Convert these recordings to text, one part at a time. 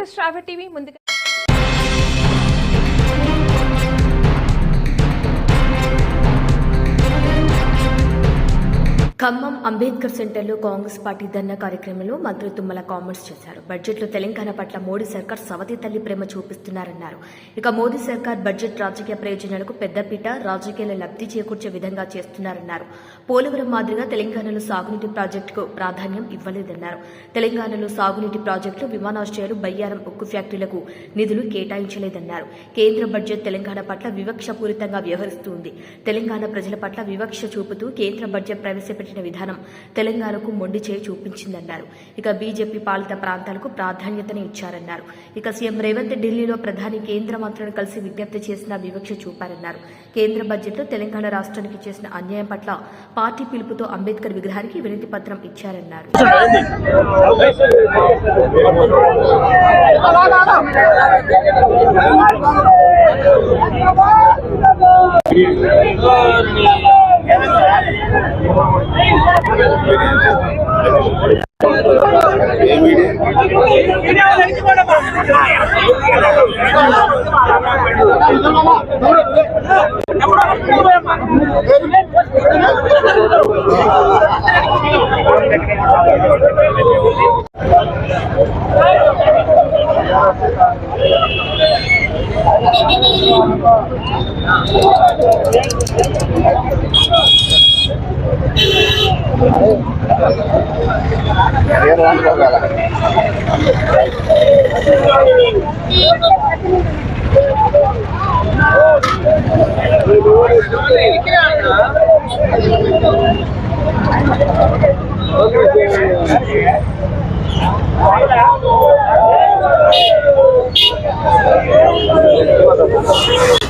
To Sravya TV ముందుగా. ఖమ్మం అంబేద్కర్ సెంటర్లో Congress party ధర్నా కార్యక్రమంలో మంత్రి తుమ్మల కామెంట్స్ చేశారు. బడ్జెట్లో తెలంగాణ పట్ల మోడీ సర్కార్ సవతి తల్లి ప్రేమ చూపిస్తున్నారన్నారు. ఇక మోదీ సర్కార్ బడ్జెట్ రాజకీయ ప్రయోజనాలకు పెద్దపీట రాజకీయాల లబ్ధి చేకూర్చే విధంగా చేస్తున్నారన్నారు. పోలవరం మాదిరిగా తెలంగాణలో సాగునీటి ప్రాజెక్టుకు ప్రాధాన్యం ఇవ్వలేదన్నారు. తెలంగాణలో సాగునీటి ప్రాజెక్టులు విమానాశ్రయాలు బయ్యారం ఉక్కు ఫ్యాక్టరీలకు నిధులు కేటాయించలేదన్నారు. కేంద్ర బడ్జెట్ తెలంగాణ పట్ల వివక్షపూరితంగా వ్యవహరిస్తుంది. తెలంగాణ ప్రజల పట్ల వివక్ష చూపుతూ కేంద్ర బడ్జెట్ ప్రవేశపెట్టిన విధానం తెలంగాణకు మొండి చేయి చూపించిందన్నారు. ఇక బీజేపీ పాలిత ప్రాంతాలకు ప్రాధాన్యతని ఇచ్చారన్నారు. ఇక సీఎం రేవంత్ ఢిల్లీలో ప్రధాని కేంద్ర మంత్రులను కలిసి విజ్ఞప్తి చేసిన వివక్ష చూపారన్నారు. కేంద్ర బడ్జెట్లో తెలంగాణ రాష్ట్రానికి చేసిన అన్యాయం పట్ల పార్టీ పిలుపుతో అంబేద్కర్ విగ్రహానికి వినతి పత్రం ఇచ్చారన్నారు. Okay, okay.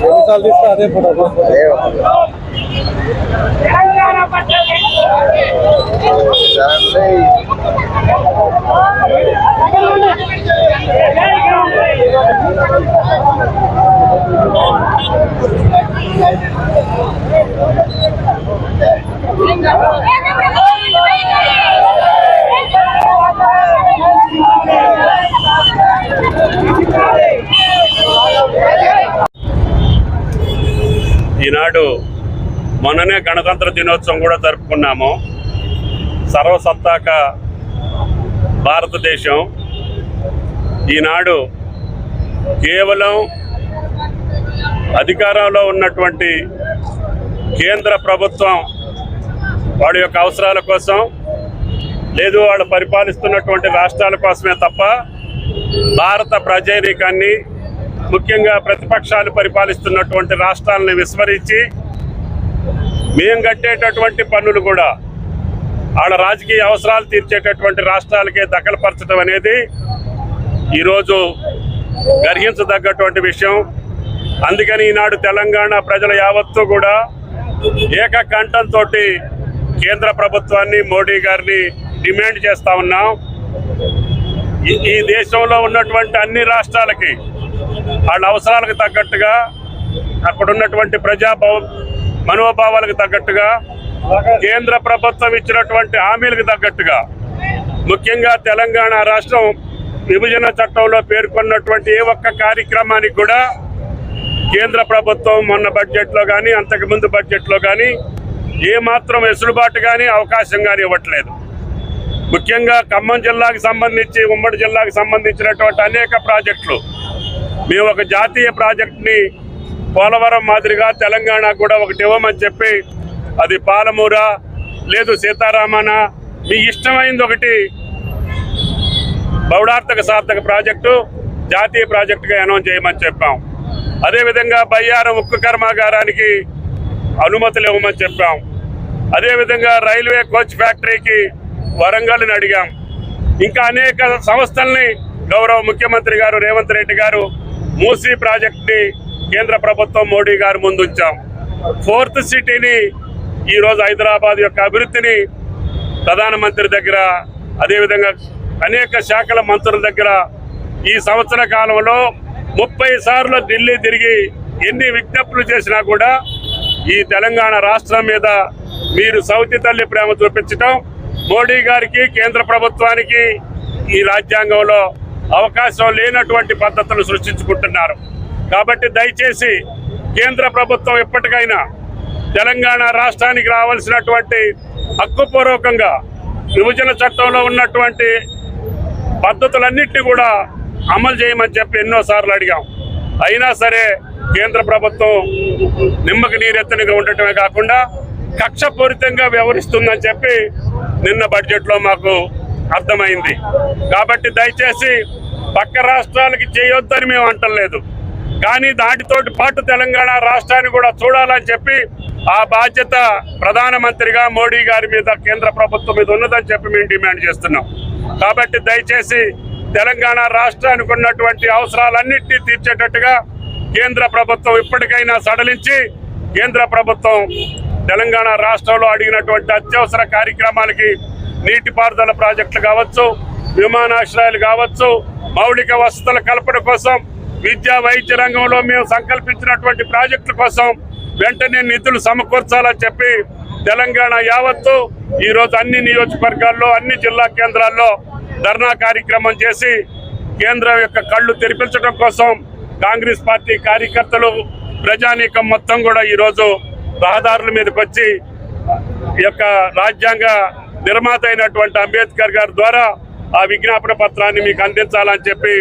ఎన్నిసార్లు తీస్తే అదే ఫోటో ఈనాడు మొన్ననే గణతంత్ర దినోత్సవం కూడా జరుపుకున్నాము. సర్వసత్తాక భారతదేశం. ఈనాడు కేవలం అధికారంలో ఉన్నటువంటి కేంద్ర ప్రభుత్వం వాడి యొక్క అవసరాల కోసం లేదు వాళ్ళు పరిపాలిస్తున్నటువంటి రాష్ట్రాల కోసమే తప్ప భారత ప్రజానీకాన్ని ముఖ్యంగా ప్రతిపక్షాలు పరిపాలిస్తున్నటువంటి రాష్ట్రాలను విస్మరించి మేము కట్టేటటువంటి పన్నులు కూడా ఆడ రాజకీయ అవసరాలు తీర్చేటటువంటి రాష్ట్రాలకే దఖలుపరచడం అనేది ఈరోజు గర్హించదగ్గటువంటి విషయం. అందుకని ఈనాడు తెలంగాణ ప్రజల యావత్తు కూడా ఏకకంఠంతో కేంద్ర ప్రభుత్వాన్ని మోడీ గారిని డిమాండ్ చేస్తా ఉన్నాం. ఈ దేశంలో ఉన్నటువంటి అన్ని రాష్ట్రాలకి వాళ్ళ అవసరాలకు తగ్గట్టుగా అక్కడ ఉన్నటువంటి ప్రజా మనోభావాలకు తగ్గట్టుగా కేంద్ర ప్రభుత్వం ఇచ్చినటువంటి హామీలకు తగ్గట్టుగా ముఖ్యంగా తెలంగాణ రాష్ట్రం విభజన చట్టంలో పేర్కొన్నటువంటి ఏ ఒక్క కార్యక్రమానికి కూడా కేంద్ర ప్రభుత్వం మొన్న బడ్జెట్లో కానీ అంతకుముందు బడ్జెట్లో కానీ ఏమాత్రం వెసులుబాటు కానీ అవకాశం కానీ ఇవ్వట్లేదు. ముఖ్యంగా ఖమ్మం జిల్లాకు సంబంధించి ఉమ్మడి జిల్లాకు సంబంధించినటువంటి అనేక ప్రాజెక్టులు మేము ఒక జాతీయ ప్రాజెక్ట్ని పోలవరం మాదిరిగా తెలంగాణ కూడా ఒకటి ఇవ్వమని చెప్పి అది పాలమూర లేదు సీతారామన మీ ఇష్టమైంది ఒకటి బౌడార్థక సార్థక ప్రాజెక్టు జాతీయ ప్రాజెక్టుగా అనౌన్స్ చేయమని చెప్పాం. అదేవిధంగా బయ్యారం ఉక్కు కర్మాగారానికి అనుమతులు ఇవ్వమని చెప్పాం. అదేవిధంగా రైల్వే కోచ్ ఫ్యాక్టరీకి వరంగల్ని అడిగాం. ఇంకా అనేక సంస్థల్ని గౌరవ ముఖ్యమంత్రి గారు రేవంత్ రెడ్డి గారు మూసీ ప్రాజెక్ట్ని కేంద్ర ప్రభుత్వం మోడీ గారి ముందుంచాం ఫోర్త్ సిటీని ఈరోజు హైదరాబాద్ యొక్క అభివృద్ధిని ప్రధానమంత్రి దగ్గర అదేవిధంగా అనేక శాఖల మంత్రుల దగ్గర ఈ సంవత్సర కాలంలో ముప్పై సార్లు ఢిల్లీ తిరిగి ఎన్ని విజ్ఞప్తులు చేసినా కూడా ఈ తెలంగాణ రాష్ట్రం మీద మీరు సౌతి తల్లి ప్రేమ చూపించటం మోడీ గారికి కేంద్ర ప్రభుత్వానికి ఈ రాజ్యాంగంలో అవకాశం లేనటువంటి పద్ధతులు సృష్టించుకుంటున్నారు. కాబట్టి దయచేసి కేంద్ర ప్రభుత్వం ఎప్పటికైనా తెలంగాణ రాష్ట్రానికి రావాల్సినటువంటి హక్కుపూర్వకంగా విభజన చట్టంలో ఉన్నటువంటి పద్ధతులన్నింటినీ కూడా అమలు చేయమని చెప్పి ఎన్నోసార్లు అడిగాం. అయినా సరే కేంద్ర ప్రభుత్వం నిమ్మకి నీరెత్తనిగా ఉండటమే కాకుండా కక్షపూరితంగా వ్యవహరిస్తుందని చెప్పి నిన్న బడ్జెట్లో మాకు అర్థమైంది. కాబట్టి దయచేసి పక్క రాష్ట్రాలకి చేయొద్దని మేము అంటలేదు కానీ దాటితోటి పాటు తెలంగాణ రాష్ట్రాన్ని కూడా చూడాలని చెప్పి ఆ బాధ్యత ప్రధానమంత్రిగా మోడీ గారి మీద కేంద్ర ప్రభుత్వం మీద ఉన్నదని చెప్పి మేము డిమాండ్ చేస్తున్నాం. కాబట్టి దయచేసి తెలంగాణ రాష్ట్రానికి ఉన్నటువంటి అవసరాలన్నింటినీ తీర్చేటట్టుగా కేంద్ర ప్రభుత్వం ఇప్పటికైనా సడలించి కేంద్ర ప్రభుత్వం తెలంగాణ రాష్ట్రంలో అడిగినటువంటి అత్యవసర కార్యక్రమాలకి నీటిపారుదల ప్రాజెక్టులు కావచ్చు విమానాశ్రయాలు కావచ్చు మౌలిక వసతుల కల్పన కోసం విద్యా వైద్య రంగంలో మేము సంకల్పించినటువంటి ప్రాజెక్టుల కోసం వెంటనే నిధులు సమకూర్చాలని చెప్పి తెలంగాణ యావత్తు ఈరోజు అన్ని నియోజకవర్గాల్లో అన్ని జిల్లా కేంద్రాల్లో ధర్నా కార్యక్రమం చేసి కేంద్రం యొక్క కళ్ళు తెరిపించడం కోసం కాంగ్రెస్ పార్టీ కార్యకర్తలు ప్రజానీకం మొత్తం కూడా ఈరోజు రహదారుల మీదకి వచ్చి ఈ యొక్క రాజ్యాంగ నిర్మాత అయినటువంటి అంబేద్కర్ గారి ద్వారా ఆ విజ్ఞాపన పత్రాన్ని మీకు అందించాలని చెప్పి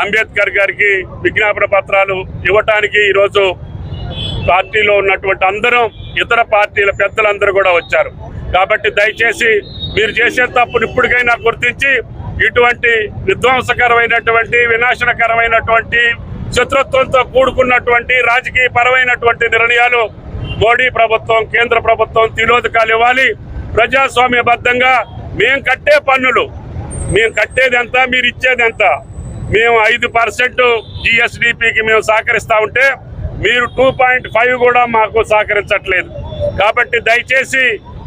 అంబేద్కర్ గారికి విజ్ఞాపన పత్రాలు ఇవ్వటానికి ఈరోజు పార్టీలో ఉన్నటువంటి అందరం ఇతర పార్టీల పెద్దలందరూ కూడా వచ్చారు. కాబట్టి దయచేసి మీరు చేసే తప్పును ఇప్పటికైనా గుర్తించి ఇటువంటి విధ్వంసకరమైనటువంటి వినాశనకరమైనటువంటి శత్రుత్వంతో కూడుకున్నటువంటి రాజకీయ పరమైనటువంటి నిర్ణయాలు మోడీ ప్రభుత్వం కేంద్ర ప్రభుత్వం తిలోదకాలు ఇవ్వాలి. ప్రజాస్వామ్యబద్ధంగా మేం కట్టే పన్నులు మేము కట్టేది ఎంత మీరు ఇచ్చేది ఎంత? మేము ఐదు పర్సెంట్ జిఎస్డిపికి మేము సహకరిస్తూ ఉంటే మీరు టూ పాయింట్ ఫైవ్ కూడా మాకు సహకరించట్లేదు. కాబట్టి దయచేసి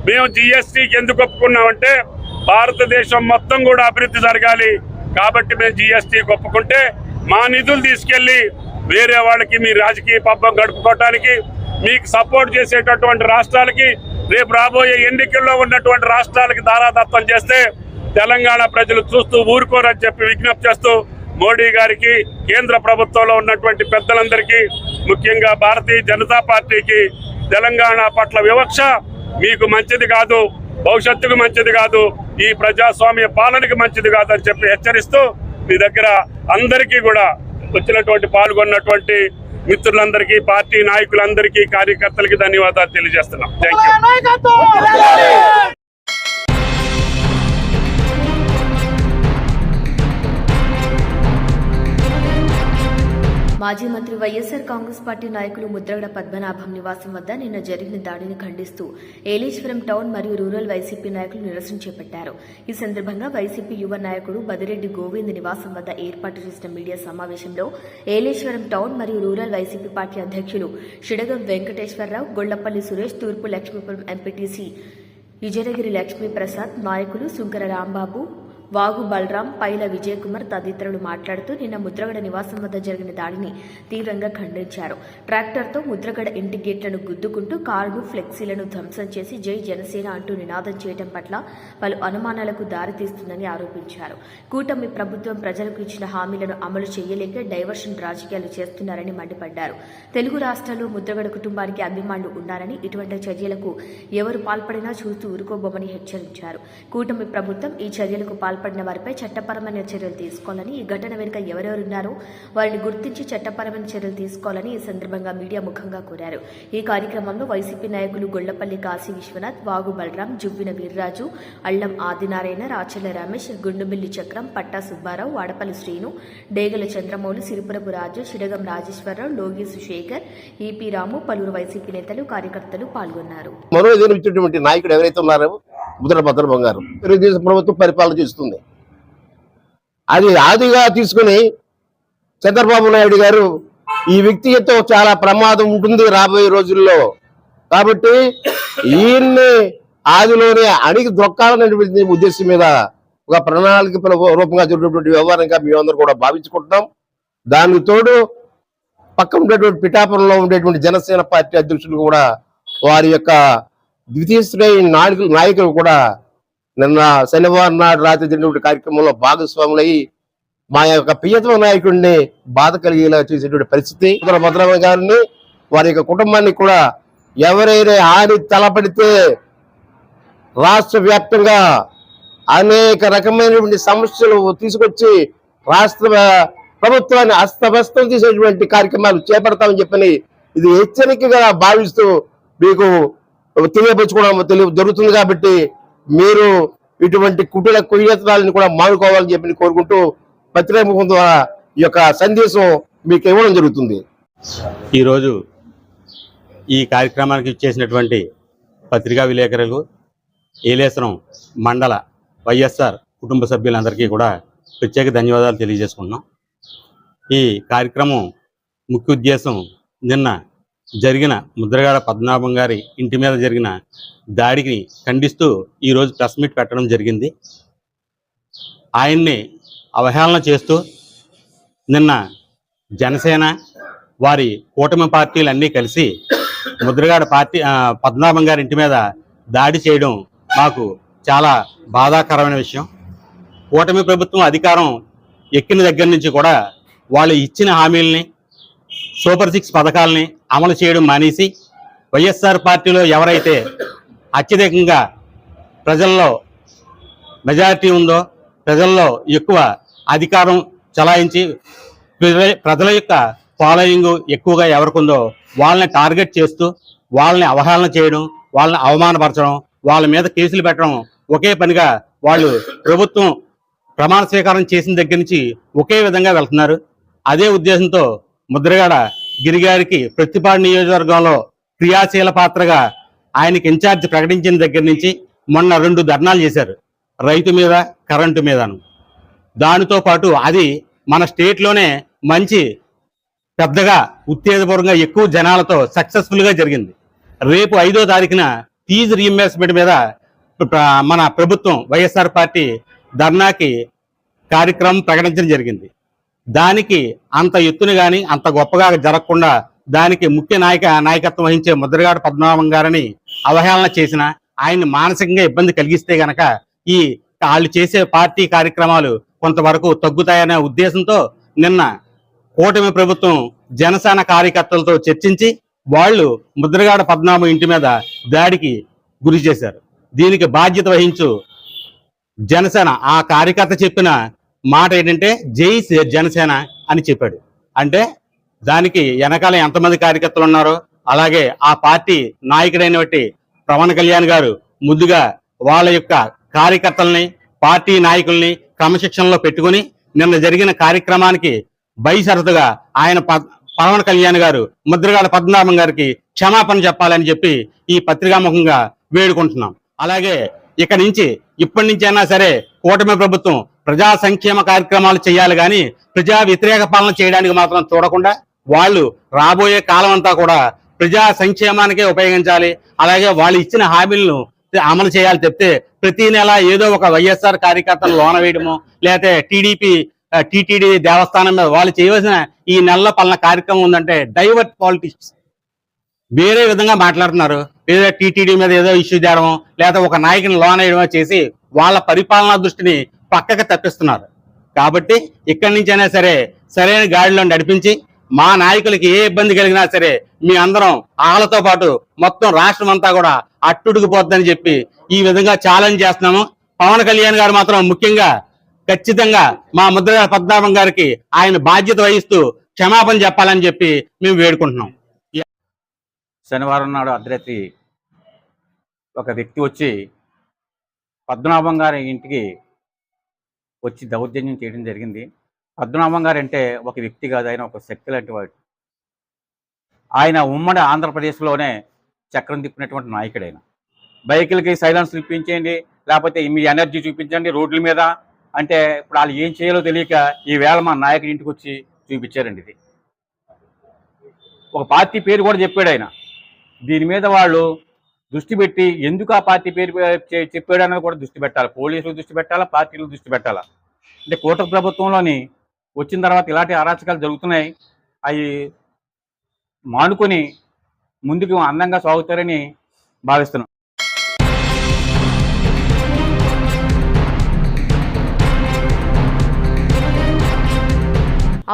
మేము జిఎస్టీకి ఎందుకు ఒప్పుకున్నామంటే భారతదేశం మొత్తం కూడా అభివృద్ధి జరగాలి. కాబట్టి మేము జిఎస్టీకి ఒప్పుకుంటే మా నిధులు తీసుకెళ్ళి వేరే వాళ్ళకి మీ రాజకీయ పబ్బం గడుపుకోవటానికి మీకు సపోర్ట్ చేసేటటువంటి రాష్ట్రాలకి రేపు రాబోయే ఎన్నికల్లో ఉన్నటువంటి రాష్ట్రాలకి దారాదత్తం చేస్తే తెలంగాణ ప్రజలు చూస్తూ ఊరుకోరని చెప్పి విజ్ఞప్తి చేస్తూ మోడీ గారికి కేంద్ర ప్రభుత్వంలో ఉన్నటువంటి పెద్దలందరికీ ముఖ్యంగా భారతీయ జనతా పార్టీకి తెలంగాణ పట్ల వివక్ష మీకు మంచిది కాదు భవిష్యత్తుకు మంచిది కాదు ఈ ప్రజాస్వామ్య పాలనకి మంచిది కాదు అని చెప్పి హెచ్చరిస్తూ మీ దగ్గర అందరికీ కూడా వచ్చినటువంటి పాల్గొన్నటువంటి మిత్రులందరికీ పార్టీ నాయకులందరికీ కార్యకర్తలకి ధన్యవాదాలు తెలియజేస్తున్నాం. థ్యాంక్ మాజీ మంత్రి వైఎస్ఆర్ కాంగ్రెస్ పార్టీ నాయకులు ముద్రగడ పద్మనాభం నివాసం వద్ద నిన్న జరిగిన దాడిని ఖండిస్తూ ఏలేశ్వరం టౌన్ మరియు రూరల్ వైసీపీ నాయకులు నిరసన చేపట్టారు. ఈ సందర్భంగా వైసీపీ యువ నాయకుడు బదిరెడ్డి గోవింద్ నివాసం వద్ద ఏర్పాటు చేసిన మీడియా సమావేశంలో ఏలేశ్వరం టౌన్ మరియు రూరల్ వైసీపీ పార్టీ అధ్యక్షులు షిడగం వెంకటేశ్వరరావు గొళ్ళపల్లి సురేష్ తూర్పు లక్ష్మీపురం ఎంపీటీసీ విజయనగిరి లక్ష్మీప్రసాద్ నాయకులు సుంకర రాంబాబు వాగు బలరాం పైల విజయకుమార్ తదితరులు మాట్లాడుతూ నిన్న ముద్రగడ నివాసం వద్ద జరిగిన దాడిని తీవ్రంగా ఖండించారు. ట్రాక్టర్తో ముద్రగడ ఇంటి గేట్లను గుద్దుకుంటూ కారును ఫ్లెక్సీలను ధ్వంసం చేసి జై జనసేన అంటూ నినాదం చేయడం పట్ల పలు అనుమానాలకు దారితీస్తుందని ఆరోపించారు. కూటమి ప్రభుత్వం ప్రజలకు ఇచ్చిన హామీలను అమలు చేయలేక డైవర్షన్ రాజకీయాలు చేస్తున్నారని మండిపడ్డారు. తెలుగు రాష్ట్రాల్లో ముద్రగడ కుటుంబానికి అభిమానులు ఉన్నారని ఇటువంటి చర్యలకు ఎవరు పాల్పడినా చూస్తూ ఊరుకోబోమని హెచ్చరించారు. కూటమి ప్రభుత్వం ఈ చర్యలకు పాల్పడిన వారిపై చట్టపరమైన చర్యలు తీసుకోవాలని ఈ ఘటన వెనుక ఎవరెవరున్నారో వారిని గుర్తించి చట్టపరమైన చర్యలు తీసుకోవాలని ఈ సందర్భంగా మీడియా ముఖంగా కోరారు. ఈ కార్యక్రమంలో వైసీపీ నాయకులు గొళ్ళపల్లి కాశీ విశ్వనాథ్ వాగు బలరాం జువ్విన వీర్రాజు అల్లం ఆదినారాయణ రాచల రమేష్ గుండుమిల్లి చక్రం పట్టా సుబ్బారావు వాడపల్లి శ్రీను డేగల చంద్రమౌళి సిరిపురపు రాజు షిడగం రాజేశ్వరరావు లోగేసు శేఖర్ ఈపీ రాము పలువురు వైసీపీ నేతలు కార్యకర్తలు పాల్గొన్నారు. నాయకుడు ఎవరైతే ఉన్నారో ముద్ర భద్ర బంగారం. తెలుగుదేశం ప్రభుత్వం పరిపాలన చేస్తుంది. అది ఆదిగా తీసుకుని చంద్రబాబు నాయుడు గారు ఈ వ్యక్తితో చాలా ప్రమాదం ఉంటుంది రాబోయే రోజుల్లో. కాబట్టి ఈయన్ని ఆదిలోనే అడిగి దొక్కాలనేటువంటి ఉద్దేశం మీద ఒక ప్రణాళిక రూపంగా జరిగినటువంటి వ్యవహారంగా మేమందరూ కూడా భావించుకుంటున్నాం. దానికి తోడు పక్కన ఉండేటువంటి పిఠాపురంలో ఉండేటువంటి జనసేన పార్టీ అధ్యక్షులు కూడా వారి యొక్క ద్వితీయ శ్రేణి నాయకులు నాయకులు కూడా నిన్న శనివారం నాడు రాత్రి జరిగినటువంటి కార్యక్రమంలో భాగస్వాములయ్యి మా యొక్క ప్రియతమ నాయకుడిని బాధ కలిగేలా చేసేటువంటి పరిస్థితి. ఉత్తర గారిని వారి యొక్క కుటుంబాన్ని కూడా ఎవరైనా హాని తలపడితే రాష్ట్ర వ్యాప్తంగా అనేక రకమైనటువంటి సమస్యలు తీసుకొచ్చి రాష్ట్ర ప్రభుత్వాన్ని అస్తవ్యస్తం చేసేటువంటి కార్యక్రమాలు చేపడతామని చెప్పని ఇది హెచ్చరికగా భావిస్తూ మీకు తెలియపరచుకోవడం తెలియ జరుగుతుంది కాబట్టి మీరు ఇటువంటి కుటీల కుయ్యత్నాలను కూడా మానుకోవాలని చెప్పి కోరుకుంటూ పత్రికాముఖం ద్వారా ఈ యొక్క సందేశం మీకు ఇవ్వడం జరుగుతుంది. ఈరోజు ఈ కార్యక్రమానికి ఇచ్చేసినటువంటి పత్రికా విలేకరులు ఏలేశ్వరం మండల వైఎస్ఆర్ కుటుంబ సభ్యులందరికీ కూడా ప్రత్యేక ధన్యవాదాలు తెలియజేసుకుంటున్నాం. ఈ కార్యక్రమం ముఖ్య ఉద్దేశం నిన్న జరిగిన ముద్రగాడ పద్మనాభం గారి ఇంటి మీద జరిగిన దాడికి ఖండిస్తూ ఈరోజు ప్రెస్ మీట్ పెట్టడం జరిగింది. ఆయన్ని అవహేళన చేస్తూ నిన్న జనసేన వారి కూటమి పార్టీలు అన్నీ కలిసి ముద్రగాడ పార్టీ పద్మనాభం గారి ఇంటి మీద దాడి చేయడం మాకు చాలా బాధాకరమైన విషయం. కూటమి ప్రభుత్వం అధికారం ఎక్కిన దగ్గర నుంచి కూడా వాళ్ళు ఇచ్చిన హామీల్ని సూపర్ సిక్స్ పథకాలని అమలు చేయడం మానేసి వైఎస్ఆర్ పార్టీలో ఎవరైతే అత్యధికంగా ప్రజల్లో మెజారిటీ ఉందో ప్రజల్లో ఎక్కువ అధికారం చలాయించి ప్రజల- యొక్క ఫాలోయింగ్ ఎక్కువగా ఎవరికి ఉందో వాళ్ళని టార్గెట్ చేస్తూ వాళ్ళని అవహేళన చేయడం వాళ్ళని అవమానపరచడం వాళ్ళ మీద కేసులు పెట్టడం ఒకే పనిగా వాళ్ళు ప్రభుత్వం ప్రమాణ స్వీకారం చేసిన దగ్గర నుంచి ఒకే విధంగా వెళ్తున్నారు. అదే ఉద్దేశంతో ముద్రగడ గిరిగారికి ప్రతిపాడు నియోజకవర్గంలో క్రియాశీల పాత్రగా ఆయనకి ఇన్ఛార్జ్ ప్రకటించిన దగ్గర నుంచి మొన్న రెండు ధర్నాలు చేశారు. రైతు మీద కరెంటు మీదను. దానితో పాటు అది మన స్టేట్లోనే మంచి పెద్దగా ఉత్తేజపూర్వకంగా ఎక్కువ జనాలతో సక్సెస్ఫుల్గా జరిగింది. రేపు ఐదో తారీఖున ఫీజు రీఎంబర్స్మెంట్ మీద మన ప్రభుత్వం వైఎస్ఆర్ పార్టీ ధర్నాకి కార్యక్రమం ప్రకటించడం జరిగింది. దానికి అంత ఎత్తున గాని అంత గొప్పగా జరగకుండా దానికి ముఖ్య నాయక నాయకత్వం వహించే ముద్రగాడ పద్మనాభం గారిని అవహేళన చేసిన ఆయన్ని మానసికంగా ఇబ్బంది కలిగిస్తే గనక ఈ వాళ్ళు చేసే పార్టీ కార్యక్రమాలు కొంతవరకు తగ్గుతాయనే ఉద్దేశంతో నిన్న కూటమి ప్రభుత్వం జనసేన కార్యకర్తలతో చర్చించి వాళ్ళు ముద్రగాడ పద్మనాభం ఇంటి మీద దాడికి గురి చేశారు. దీనికి బాధ్యత వహించు జనసేన. ఆ కార్యకర్త చెప్పిన మాట ఏంటంటే జై జనసేన అని చెప్పాడు. అంటే దానికి వెనకాల ఎంతమంది కార్యకర్తలు ఉన్నారో అలాగే ఆ పార్టీ నాయకుడైనటువంటి పవన్ కళ్యాణ్ గారు ముందుగా వాళ్ళ యొక్క కార్యకర్తల్ని పార్టీ నాయకుల్ని క్రమశిక్షణలో పెట్టుకుని నిన్న జరిగిన కార్యక్రమానికి బైసరతుగా ఆయన ప- పవన్ కళ్యాణ్ గారు ముద్రగాడ పద్మనాభం గారికి క్షమాపణ చెప్పాలని చెప్పి ఈ పత్రికాముఖంగా వేడుకుంటున్నాం. అలాగే ఇక నుంచి ఇప్పటి నుంచి అయినా సరే కూటమి ప్రభుత్వం ప్రజా సంక్షేమ కార్యక్రమాలు చేయాలి కానీ ప్రజా వ్యతిరేక పాలన చేయడానికి మాత్రం చూడకుండా వాళ్ళు రాబోయే కాలం అంతా కూడా ప్రజా సంక్షేమానికే ఉపయోగించాలి. అలాగే వాళ్ళు ఇచ్చిన హామీలను అమలు చేయాలి చెప్తే ప్రతి నెల ఏదో ఒక వైఎస్ఆర్ కార్యకర్తను లోన వేయడము లేకపోతే టీడీపీ టీటీడీ దేవస్థానం మీద వాళ్ళు చేయవలసిన ఈ నెలలో పలానా కార్యక్రమం ఉందంటే డైవర్ట్ పాలిటిక్స్. వేరే విధంగా మాట్లాడుతున్నారు. లేదా టీటీడీ మీద ఏదో ఇష్యూ చేయడం లేదా ఒక నాయకుని లోన్ వేయడమో చేసి వాళ్ళ పరిపాలనా దృష్టిని పక్కకు తప్పిస్తున్నారు. కాబట్టి ఇక్కడి నుంచైనా సరే సరైన గాడిలో నడిపించి మా నాయకులకి ఏ ఇబ్బంది కలిగినా సరే మీ అందరం వాళ్ళతో పాటు మొత్తం రాష్ట్రం అంతా కూడా అట్టుడుకుపోద్దని చెప్పి ఈ విధంగా ఛాలెంజ్ చేస్తున్నాము. పవన్ కళ్యాణ్ గారు మాత్రం ముఖ్యంగా ఖచ్చితంగా మా ముద్ర పద్మనాభం గారికి ఆయన బాధ్యత వహిస్తూ క్షమాపణ చెప్పాలని చెప్పి మేము వేడుకుంటున్నాం. శనివారం నాడు అర్ధరాత్రి ఒక వ్యక్తి వచ్చి పద్మనాభం గారి ఇంటికి వచ్చి దౌర్జన్యం చేయడం జరిగింది. పద్మనాభం గారు అంటే ఒక వ్యక్తి కాదు ఆయన ఒక శక్తి లాంటి వాడు. ఆయన ఉమ్మడి ఆంధ్రప్రదేశ్లోనే చక్రం తిప్పినటువంటి నాయకుడు ఆయన. బైకులకి సైలెన్స్ చూపించేయండి లేకపోతే మీ ఎనర్జీ చూపించండి రోడ్ల మీద అంటే ఇప్పుడు వాళ్ళు ఏం చేయాలో తెలియక ఈ వేళ మా నాయకుడి ఇంటికి వచ్చి చూపించారండి ఇది. ఒక పార్టీ పేరు కూడా చెప్పాడు ఆయన. దీని మీద వాళ్ళు దృష్టి పెట్టి ఎందుకు ఆ పార్టీ పేరు చెప్పాడు అన్నది కూడా దృష్టి పెట్టాలి. పోలీసులు దృష్టి పెట్టాలా? పార్టీలు దృష్టి పెట్టాలా? అంటే కూటమి ప్రభుత్వంలోని వచ్చిన తర్వాత ఇలాంటి అరాచకాలు జరుగుతున్నాయి. అవి మానుకొని ముందుకు అందంగా సాగుతారని భావిస్తున్నాం.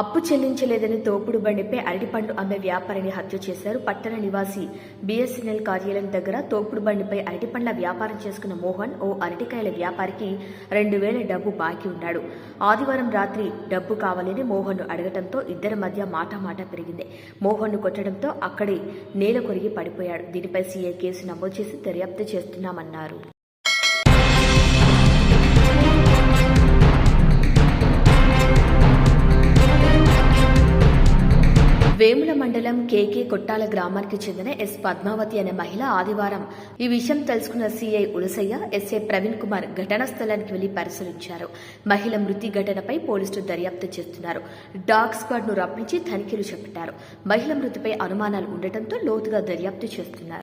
అప్పు చెల్లించలేదని తోపుడు బండిపై అరటిపండు అమ్మే వ్యాపారిని హత్య చేశారు పట్టణ నివాసి బీఎస్ఎన్ఎల్ కార్యాలయం దగ్గర తోపుడు బండిపై అరటిపండ్ల వ్యాపారం చేసుకున్న మోహన్ ఓ అరటికాయల వ్యాపారికి రెండు వేల డబ్బు బాకీ ఉన్నాడు. ఆదివారం రాత్రి డబ్బు కావాలని మోహన్ను అడగటంతో ఇద్దరి మధ్య మాటామాట పెరిగింది. మోహన్ను కొట్టడంతో అక్కడే నేల కొరిగి పడిపోయాడు. దీనిపై సీఐ కేసు నమోదు చేసి దర్యాప్తు చేస్తున్నామన్నారు. వేముల మండలం కేకే కొట్టాల గ్రామానికి చెందిన ఎస్ పద్మావతి అనే మహిళ ఆదివారం ఈ విషయం తెలుసుకున్న సీఐ ఉలసయ్య ఎస్ఐ ప్రవీణ్ కుమార్ ఘటనా స్థలానికి వెళ్ళి పరిశీలించారు. మహిళ మృతి ఘటనపై పోలీసులు దర్యాప్తు చేస్తున్నారు. డాగ్ స్క్వాడ్ను రప్పించి తనిఖీలు చేపట్టారు. మహిళ మృతిపై అనుమానాలు ఉండటంతో లోతుగా దర్యాప్తు చేస్తున్నారు.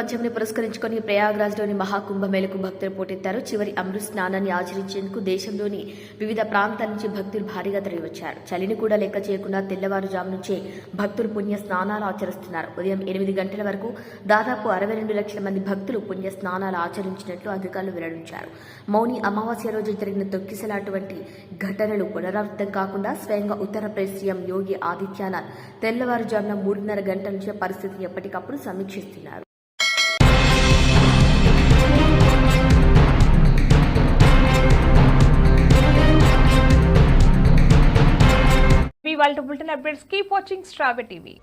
వసంత పంచమిని పురస్కరించుకొని ప్రయాగ్రాజ్లోని మహాకుంభమేళకు భక్తులు పోటెత్తారు. చివరి అమృత్ స్నానాన్ని ఆచరించేందుకు దేశంలోని వివిధ ప్రాంతాల నుంచి భక్తులు భారీగా తరలివచ్చారు. చలిని కూడా లెక్క చేయకుండా తెల్లవారుజాము నుంచే భక్తులు పుణ్య స్నానాలు ఆచరిస్తున్నారు. ఉదయం ఎనిమిది గంటల వరకు దాదాపు అరవై రెండు లక్షల మంది భక్తులు పుణ్య స్నానాలు ఆచరించినట్లు అధికారులు వెల్లడించారు. మౌని అమావాస్య రోజు జరిగిన తొక్కిసలాంటి ఘటనలు పునరావృతం కాకుండా స్వయంగా ఉత్తరప్రదేశ్ సీఎం యోగి ఆదిత్యనాథ్ తెల్లవారుజామున మూడున్నర గంటల నుంచి పరిస్థితిని ఎప్పటికప్పుడు సమీక్షిస్తున్నారు. మీ వాళ్ళ బులెటిన్ అప్డేట్స్ కీప్ వాచింగ్ స్ట్రాబె టీవీ.